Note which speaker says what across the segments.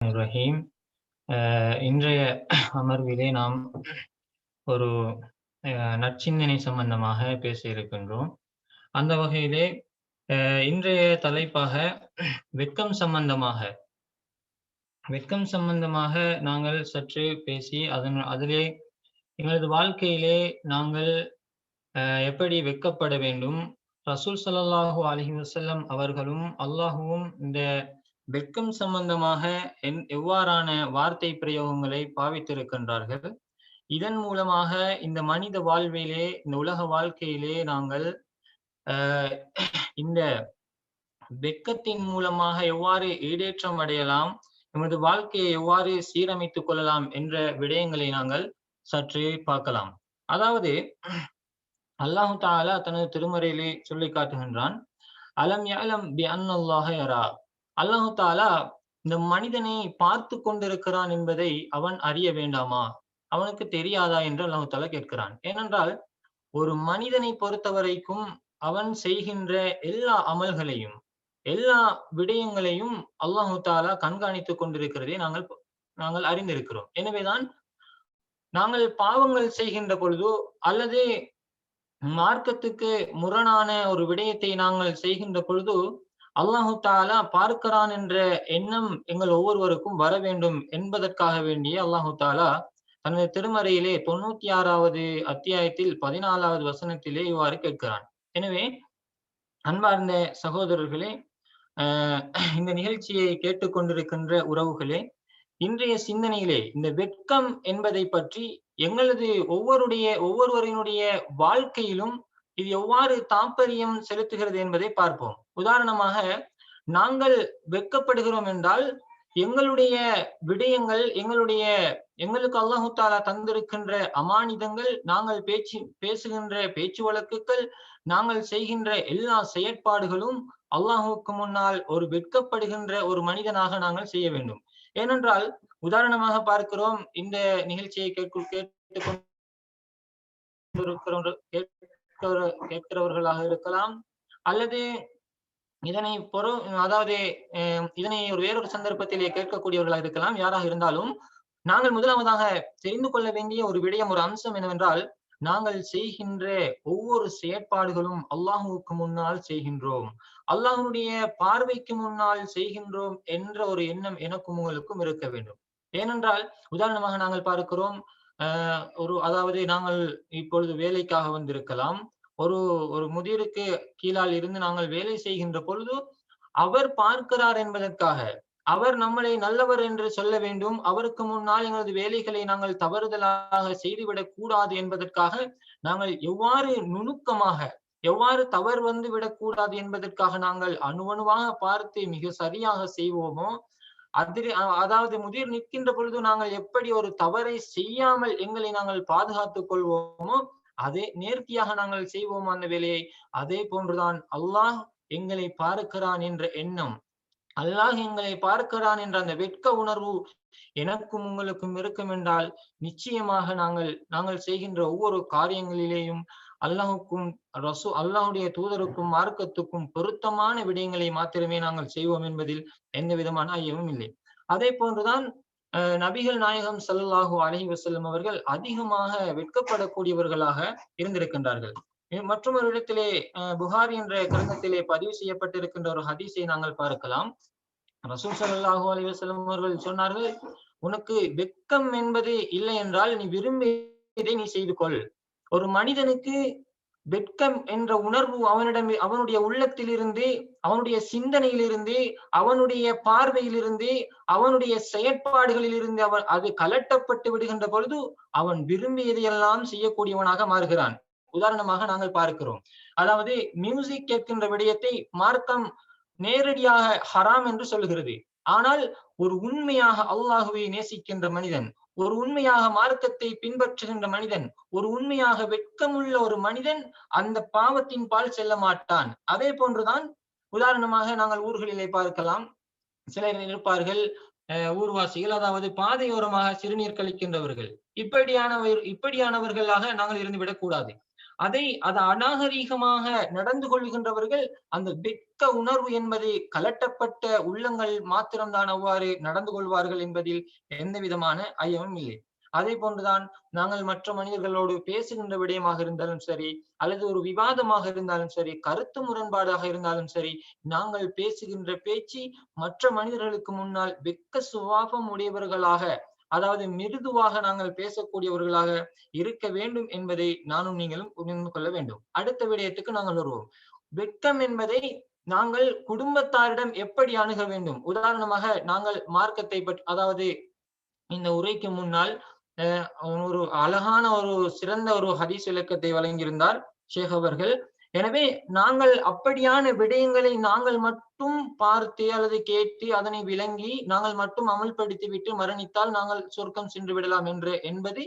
Speaker 1: ரஹீம் அஹ் இன்றைய அமர்விலே நாம் ஒரு அஹ், நற்சிந்தனை சம்பந்தமாக பேச இருக்கின்றோம். அந்த வகையிலே அஹ், இன்றைய தலைப்பாக வெட்கம் சம்பந்தமாக வெட்கம் சம்பந்தமாக நாங்கள் சற்று பேசி அதன் அதிலே எங்களது வாழ்க்கையிலே நாங்கள் அஹ், எப்படி வெட்கப்பட வேண்டும்? ரசூல் சல்லாஹூ அலஹி வசல்லம் அவர்களும் அல்லாஹுவும் இந்த வெட்கம் சம்பந்தமாக என் எவ்வாறான வார்த்தை பிரயோகங்களை பாவித்திருக்கின்றார்கள்? இதன் மூலமாக இந்த மனித வாழ்விலே இந்த உலக வாழ்க்கையிலே நாங்கள் இந்த வெட்கத்தின் மூலமாக எவ்வாறு ஈடேற்றம் அடையலாம் நமது வாழ்க்கையை எவ்வாறு சீரமைத்துக் கொள்ளலாம் என்ற விடயங்களை நாங்கள் சற்று பார்க்கலாம். அதாவது அல்லாஹு தாலா தனது திருமறையிலே சொல்லி காட்டுகின்றான் அலம் யாலம் பி அன்னல்லாஹ யரா. அல்லாஹு தாலா இந்த மனிதனை பார்த்து கொண்டிருக்கிறான் என்பதை அவன் அறிய வேண்டாமா? அவனுக்கு தெரியாதா என்று அல்லாஹு தாலா கேட்கிறான். ஏனென்றால் ஒரு மனிதனை பொறுத்த வரைக்கும் அவன் செய்கின்ற எல்லா அமல்களையும் எல்லா விடயங்களையும் அல்லாஹு தாலா கண்காணித்துக் கொண்டிருக்கிறதை நாங்கள் நாங்கள் அறிந்திருக்கிறோம். எனவேதான் நாங்கள் பாவங்கள் செய்கின்ற பொழுதோ அல்லது மார்க்கத்துக்கு முரணான ஒரு விடயத்தை நாங்கள் செய்கின்ற பொழுதோ அல்லாஹு தாலா பார்க்கிறான் என்ற எண்ணம் எங்கள் ஒவ்வொருவருக்கும் வர வேண்டும் என்பதற்காக வேண்டிய அல்லாஹு தாலா தனது திருமறையிலே தொண்ணூத்தி ஆறாவது அத்தியாயத்தில் பதினாலாவது வசனத்திலே இவ்வாறு கேட்கிறான். எனவே அன்பார்ந்த சகோதரர்களே ஆஹ் இந்த நிகழ்ச்சியை கேட்டுக்கொண்டிருக்கின்ற உறவுகளே இன்றைய சிந்தனையிலே இந்த வெட்கம் என்பதை பற்றி எங்களது ஒவ்வொருடைய ஒவ்வொருவரினுடைய வாழ்க்கையிலும் இது எவ்வாறு தாற்பயம் செலுத்துகிறது என்பதை பார்ப்போம். உதாரணமாக நாங்கள் வெட்கப்படுகிறோம் என்றால் எங்களுடைய விடயங்கள் எங்களுடைய எங்களுக்கு அல்லாஹு தாலா தந்திருக்கின்ற அமானிதங்கள் நாங்கள் பேச்சு பேசுகின்ற பேச்சு வழக்குகள் நாங்கள் செய்கின்ற எல்லா செயற்பாடுகளும் அல்லாஹுக்கு முன்னால் ஒரு வெட்கப்படுகின்ற ஒரு மனிதனாக நாங்கள் செய்ய வேண்டும். ஏனென்றால் உதாரணமாக பார்க்கிறோம் இந்த நிகழ்ச்சியை கேட்கு கேட்கிற கேட்கிறவர்களாக இருக்கலாம். அல்லது இதனை பொறு அதாவது இதனை ஒரு வேறொரு சந்தர்ப்பத்திலே கேட்கக்கூடியவர்களாக இருக்கலாம். யாராக இருந்தாலும் நாங்கள் முதலாவதாக தெரிந்து கொள்ள வேண்டிய ஒரு விடயம் ஒரு அம்சம் என்னவென்றால் நாங்கள் செய்கின்ற ஒவ்வொரு செயற்பாடுகளும் அல்லாஹுவுக்கு முன்னால் செய்கின்றோம். அல்லாஹனுடைய பார்வைக்கு முன்னால் செய்கின்றோம் என்ற ஒரு எண்ணம் எனக்கும் உங்களுக்கும் இருக்க வேண்டும். ஏனென்றால் உதாரணமாக நாங்கள் பார்க்கிறோம் ஒரு அதாவது நாங்கள் இப்பொழுது வேலைக்காக வந்திருக்கலாம். ஒரு ஒரு முதியருக்கு கீழால் இருந்து நாங்கள் வேலை செய்கின்ற பொழுது அவர் பார்க்கிறார் என்பதற்காக அவர் நம்மளை நல்லவர் என்று சொல்ல வேண்டும். அவருக்கு முன்னால் எங்களது வேலைகளை நாங்கள் தவறுதலாக செய்துவிடக் கூடாது என்பதற்காக நாங்கள் எவ்வாறு நுணுக்கமாக எவ்வாறு தவறு வந்து விடக்கூடாது என்பதற்காக நாங்கள் அணுவணுவாக பார்த்து மிக சரியாக செய்வோமோ அதில் அதாவது முதிர் நிற்கின்ற பொழுது நாங்கள் எப்படி ஒரு தவறை செய்யாமல் எங்களை நாங்கள் பாதுகாத்துக் கொள்வோமோ அதே நேர்த்தியாக நாங்கள் செய்வோம் அந்த வேலையை. அதே போன்றுதான் அல்லாஹ் எங்களை பார்க்கிறான் என்ற எண்ணம். அல்லாஹ் எங்களை பார்க்கிறான் என்ற அந்த வெட்க உணர்வு எனக்கும் உங்களுக்கும் இருக்கும் என்றால் நிச்சயமாக நாங்கள் நாங்கள் செய்கின்ற ஒவ்வொரு காரியங்களிலேயும் அல்லாஹுக்கும் ரசூ அல்லாஹுடைய தூதருக்கும் மார்க்கத்துக்கும் பொருத்தமான விடயங்களை மாத்திரமே நாங்கள் செய்வோம் என்பதில் எந்த விதமான ஐயமும் இல்லை. அதே போன்றுதான் நபிகள் நாயகம் சல்லாஹூ அலஹி வசல்லம் அவர்கள் அதிகமாக வெட்கப்படக்கூடியவர்களாக இருந்திருக்கின்றார்கள். மற்றொரு இடத்திலே புகாரி என்ற கிரந்தத்திலே பதிவு செய்யப்பட்டிருக்கின்ற ஒரு ஹதீஸை நாங்கள் பார்க்கலாம். ரசூல் சல்லாஹூ அலி வசல்லம் அவர்கள் சொன்னார்கள் உனக்கு வெட்கம் என்பது இல்லை என்றால் நீ விரும்பியதை நீ செய்து கொள். ஒரு மனிதனுக்கு வெட்கம் என்ற உணர்வு அவனிடம் அவனுடைய உள்ளத்திலிருந்து அவனுடைய சிந்தனையிலிருந்து அவனுடைய பார்வையிலிருந்து அவனுடைய செயற்பாடுகளிலிருந்து அவன் அது கலட்டப்பட்டு விடுகின்ற பொழுது அவன் விரும்பியதையெல்லாம் செய்யக்கூடியவனாக மாறுகிறான். உதாரணமாக நாங்கள் பார்க்கிறோம். அதாவது மியூசிக் கேட்கின்ற விடயத்தை மார்க்கம் நேரடியாக ஹராம் என்று சொல்லுகிறது. ஆனால் ஒரு உண்மையாக அல்லாஹுவை நேசிக்கின்ற மனிதன் ஒரு உண்மையாக மார்க்கத்தை பின்பற்றுகின்ற மனிதன் ஒரு உண்மையாக வெட்கமுள்ள ஒரு மனிதன் அந்த பாவத்தின் பால் செல்ல மாட்டான். அதே போன்றுதான் உதாரணமாக நாங்கள் ஊர்களிலே பார்க்கலாம். சிலர் இருப்பார்கள் ஊர்வாசிகள் அதாவது பாதையோரமாக சிறுநீர் கழிக்கின்றவர்கள். இப்படியானவர் இப்படியானவர்களாக நாங்கள் இருந்து விடக்கூடாது. அதை அது அநாகரீகமாக நடந்து கொள்கின்றவர்கள் அந்த வெட்க உணர்வு என்பது கலட்டப்பட்ட உள்ளங்கள் மாத்திரம்தான் அவ்வாறு நடந்து கொள்வார்கள் என்பதில் எந்த விதமான ஐயமும் இல்லை. அதே போன்றுதான் நாங்கள் மற்ற மனிதர்களோடு பேசுகின்ற விடயமாக இருந்தாலும் சரி அல்லது ஒரு விவாதமாக இருந்தாலும் சரி கருத்து முரண்பாடாக இருந்தாலும் சரி நாங்கள் பேசுகின்ற பேச்சு மற்ற மனிதர்களுக்கு முன்னால் வெக்க சுபாவம் உடையவர்களாக அதாவது மிருதுவாக நாங்கள் பேசக்கூடியவர்களாக இருக்க வேண்டும் என்பதை நானும் நீங்களும் உணர்ந்து கொள்ள வேண்டும். அடுத்த விடயத்துக்கு நாங்கள் வருவோம். வெட்கம் என்பதை நாங்கள் குடும்பத்தாரிடம் எப்படி அணுக வேண்டும்? உதாரணமாக நாங்கள் மார்க்கத்தை பற்றி அதாவது இந்த உரைக்கு முன்னால் ஒரு அழகான ஒரு சிறந்த ஒரு ஹதீஸ் விளக்கத்தை வழங்கியிருந்தார் ஷேக் அவர்கள். எனவே நாங்கள் அப்படியான விடயங்களை நாங்கள் மட்டும் பார்த்து அல்லது கேட்டு அதனை விளங்கி நாங்கள் மட்டும் அமல்படுத்தி விட்டு மரணித்தால் நாங்கள் சொர்க்கம் சென்று விடலாம் என்று என்பது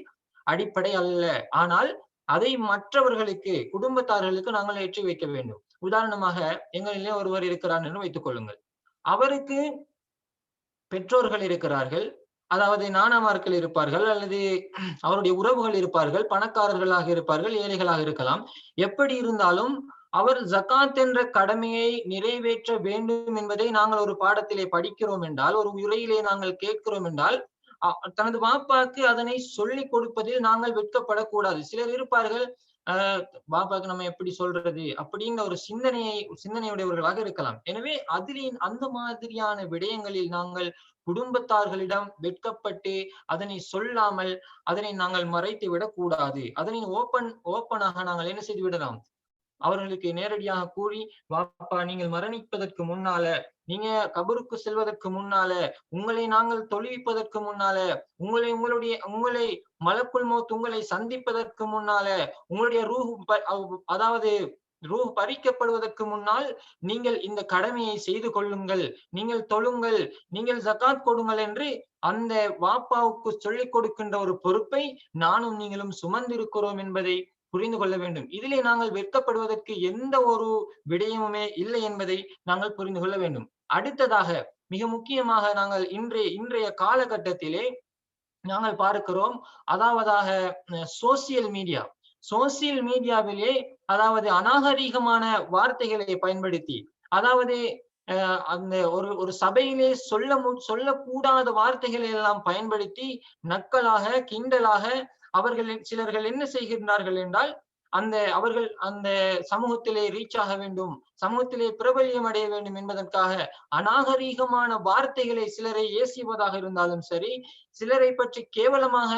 Speaker 1: அடிப்படை அல்ல. ஆனால் அதை மற்றவர்களுக்கு குடும்பத்தார்களுக்கு நாங்கள் ஏற்றி வைக்க வேண்டும். உதாரணமாக எங்களிலே ஒருவர் இருக்கிறார் என்று வைத்துக் கொள்ளுங்கள். அவருக்கு பெற்றோர்கள் இருக்கிறார்கள். அதாவது நாணமார்கள் இருப்பார்கள் அல்லது அவருடைய உறவுகள் இருப்பார்கள் பணக்காரர்களாக இருப்பார்கள் ஏழைகளாக இருக்கலாம். எப்படி இருந்தாலும் அவர் ஜக்காத் என்ற கடமையை நிறைவேற்ற வேண்டும் என்பதை நாங்கள் ஒரு பாடத்திலே படிக்கிறோம் என்றால் ஒரு உரையிலே நாங்கள் கேட்கிறோம் என்றால் தனது பாப்பாக்கு அதனை சொல்லிக் கொடுப்பதில் நாங்கள் வெட்கப்படக்கூடாது. சிலர் இருப்பார்கள் பாபாக்கு நம்ம எப்படி சொல்றது? அப்படிங்கிற ஒரு சிந்தனையை சிந்தனையுடையவர்களாக இருக்கலாம். எனவே அதிலே அந்த மாதிரியான விடயங்களில் நாங்கள் குடும்பத்தார்களிடம் வெட்கப்பட்டு அதனை சொல்லாமல் அதனை நாங்கள் மறைத்து விடக்கூடாது அதனை ஓப்பன் ஓப்பனாக நாங்கள் என்ன செய்து விடலாம் அவர்களுக்கு நேரடியாக கூறி வாப்பா நீங்கள் மரணிப்பதற்கு முன்னால நீங்க கபருக்கு செல்வதற்கு முன்னால உங்களை நாங்கள் தொழுவிப்பதற்கு முன்னால உங்களை உங்களுடைய உங்களை மலக்குள் மோத் உங்களை சந்திப்பதற்கு முன்னால உங்களுடைய ரூ அதாவது ரூ பறிக்கப்படுவதற்கு முன்னால் நீங்கள் இந்த கடமையை செய்து கொள்ளுங்கள். நீங்கள் தொழுங்கள். நீங்கள் ஜக்காத் கொடுங்கள் என்று அந்த வாப்பாவுக்கு சொல்லிக் கொடுக்கின்ற ஒரு பொறுப்பை நானும் நீங்களும் சுமந்திருக்கிறோம் என்பதை புரிந்து கொள்ள வேண்டும். இதிலே நாங்கள் வெட்கப்படுவதற்கு எந்த ஒரு விடயமுமே இல்லை என்பதை நாங்கள் புரிந்து கொள்ள வேண்டும். அடுத்ததாக மிக முக்கியமாக நாங்கள் இன்றைய இன்றைய காலகட்டத்திலே நாங்கள் பார்க்கிறோம் அதாவதாக சோசியல் மீடியா சோசியல் மீடியாவிலே அதாவது அநாகரீகமான வார்த்தைகளை பயன்படுத்தி அதாவது அந்த ஒரு ஒரு சபையிலே சொல்ல சொல்லக்கூடாத வார்த்தைகளை எல்லாம் பயன்படுத்தி நக்கலாக கிண்டலாக அவர்கள் சிலர்கள் என்ன செய்கின்றார்கள் என்றால் அந்த அவர்கள் அந்த சமூகத்திலே ரீச் ஆக வேண்டும். சமூகத்திலே பிரபல்யம் அடைய வேண்டும் என்பதற்காக அநாகரீகமான வார்த்தைகளை சிலரை ஏசிவதாக இருந்தாலும் சரி சிலரை பற்றி கேவலமாக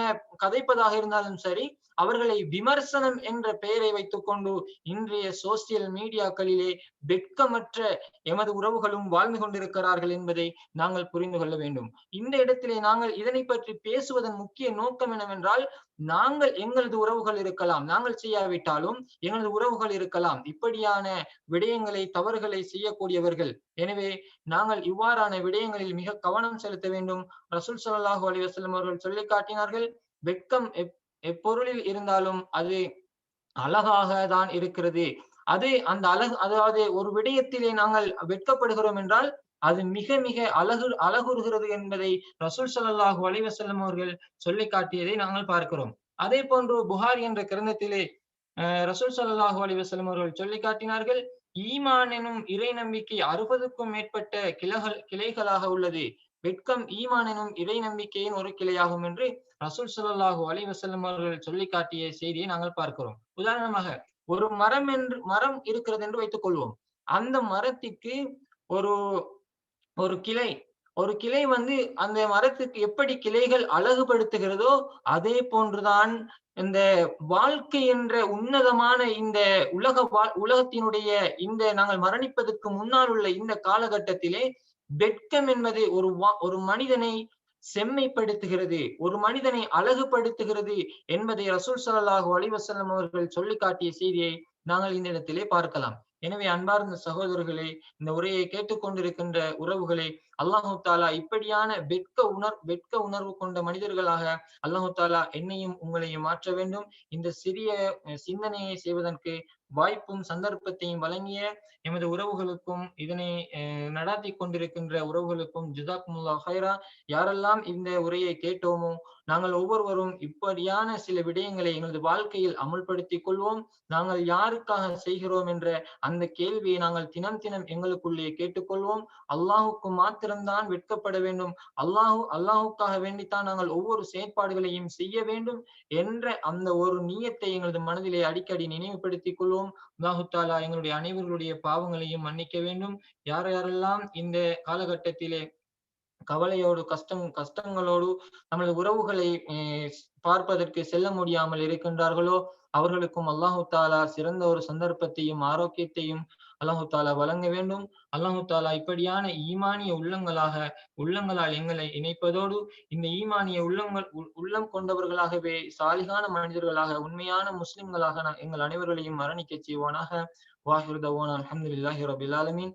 Speaker 1: கதைப்பதாக இருந்தாலும் சரி அவர்களை விமர்சனம் என்ற பெயரை வைத்துக் கொண்டு இன்றைய சோசியல் மீடியாக்களிலே வெட்கமற்ற எமது உறவுகளும் வாழ்ந்து கொண்டிருக்கிறார்கள் என்பதை நாங்கள் புரிந்து கொள்ள வேண்டும். இந்த இடத்திலே நாங்கள் இதனை பற்றி பேசுவதன் முக்கிய நோக்கம் என்னவென்றால் நாங்கள் எங்களது உறவுகள் இருக்கலாம். நாங்கள் செய்யாவிட்டாலும் எங்களது உறவுகள் இருக்கலாம். இப்படியான விடயங்கள் குற்றங்களை தவறுகளை செய்யக்கூடியவர்கள். எனவே நாங்கள் இவ்வாறான விடயங்களில் மிக கவனம் செலுத்த வேண்டும். ரசூல் சல்லாஹூ அலி வசலம் அவர்கள் சொல்லி காட்டினார்கள் வெட்கம் எப்பொருளில் இருந்தாலும் அது அழகாக தான் இருக்கிறது. அது அந்த அழகு அதாவது ஒரு விடயத்திலே நாங்கள் வெட்கப்படுகிறோம் என்றால் அது மிக மிக அழகு அழகுறுகிறது என்பதை ரசூல் சல்லாஹூ அலிவசல்லம் அவர்கள் சொல்லி காட்டியதை நாங்கள் பார்க்கிறோம். அதே போன்று புகார் என்ற கிரந்தத்திலே ரசூல் சல்லாஹூ அலிவசல்லம் அவர்கள் சொல்லி காட்டினார்கள் ஈமான் எனும் இறை நம்பிக்கை அறுபதுக்கும் மேற்பட்ட கிளைகள் கிளைகளாக உள்ளது. வெட்கம் ஈமான் எனும் இறை நம்பிக்கையின் ஒரு கிளையாகும் என்று ரசூல் சல்லாஹூ அலி வசல்லம் அவர்கள் சொல்லி காட்டிய செய்தியை நாங்கள் பார்க்கிறோம். உதாரணமாக ஒரு மரம் என்று மரம் இருக்கிறது என்று வைத்துக் கொள்வோம் அந்த மரத்திற்கு ஒரு ஒரு கிளை ஒரு கிளை வந்து அந்த மரத்துக்கு எப்படி கிளைகள் அழகுபடுத்துகிறதோ அதே போன்றுதான் இந்த வாழ்க்கை என்ற உன்னதமான இந்த உலக உலகத்தினுடைய இந்த நாங்கள் மரணிப்பதற்கு முன்னால் உள்ள இந்த காலகட்டத்திலே வெட்கம் என்பது ஒரு ஒரு மனிதனை செம்மைப்படுத்துகிறது ஒரு மனிதனை அழகுபடுத்துகிறது என்பதை ரசூல் சல்லாஹூ அலிவசல்லம் அவர்கள் சொல்லி காட்டிய செய்தியை நாங்கள் இந்த இடத்திலே பார்க்கலாம். எனவே அன்பார்ந்த சகோதரர்களே இந்த உரையை கேட்டுக்கொண்டிருக்கின்ற உறவுகளே அல்லாஹு தாலா இப்படியான வெட்க உணர் வெட்க உணர்வு கொண்ட மனிதர்களாக அல்லாஹு தாலா என்னையும் உங்களையும் மாற்ற வேண்டும். இந்த சிறிய சிந்தனையை செய்வதற்கு வாய்ப்பும் சந்தர்ப்பத்தையும் வழங்கிய எமது உறவுகளுக்கும் இதனை நடாத்தி கொண்டிருக்கின்ற உறவுகளுக்கும் ஜிதாக்குமுல்லா ஹைரா யாரெல்லாம் இந்த உரையை கேட்டோமோ நாங்கள் ஒவ்வொருவரும் இப்படியான சில விடயங்களை எங்களது வாழ்க்கையில் அமுல்படுத்திக் கொள்வோம். நாங்கள் யாருக்காக செய்கிறோம் என்ற அந்த கேள்வியை நாங்கள் தினம் தினம் எங்களுக்குள்ளே கேட்டுக்கொள்வோம். அல்லாஹுக்கு மாத்திரம்தான் வெட்கப்பட வேண்டும். அல்லாஹு அல்லாஹுக்காக வேண்டித்தான் நாங்கள் ஒவ்வொரு செயற்பாடுகளையும் செய்ய வேண்டும் என்ற அந்த ஒரு நீயத்தை எங்களது மனதிலே அடிக்கடி நினைவுபடுத்திக் கொள்வோம். அல்லாஹு தாலா எங்களுடைய அனைவர்களுடைய பாவங்களையும் மன்னிக்க வேண்டும். யார் யாரெல்லாம் இந்த காலகட்டத்திலே கவலையோடு கஷ்டம் கஷ்டங்களோடு நமது உறவுகளை பார்ப்பதற்கு செல்ல முடியாமல் இருக்கின்றார்களோ? அவர்களுக்கும் அல்லாஹு தாலா சிறந்த ஒரு சந்தர்ப்பத்தையும் ஆரோக்கியத்தையும் அல்லாஹு தாலா வழங்க வேண்டும். அல்லாஹு தாலா இப்படியான ஈமானிய உள்ளங்களாக உள்ளங்களால் எங்களை இணைப்பதோடு இந்த ஈமானிய உள்ளங்கள் உள்ளம் கொண்டவர்களாகவே சாலிகான மனிதர்களாக உண்மையான முஸ்லிம்களாக எங்கள் அனைவர்களையும் மரணிக்க செய்வானாக? வாஹிருதவோன் அலமதுல்லாஹி ரபில் ஆலமீன்.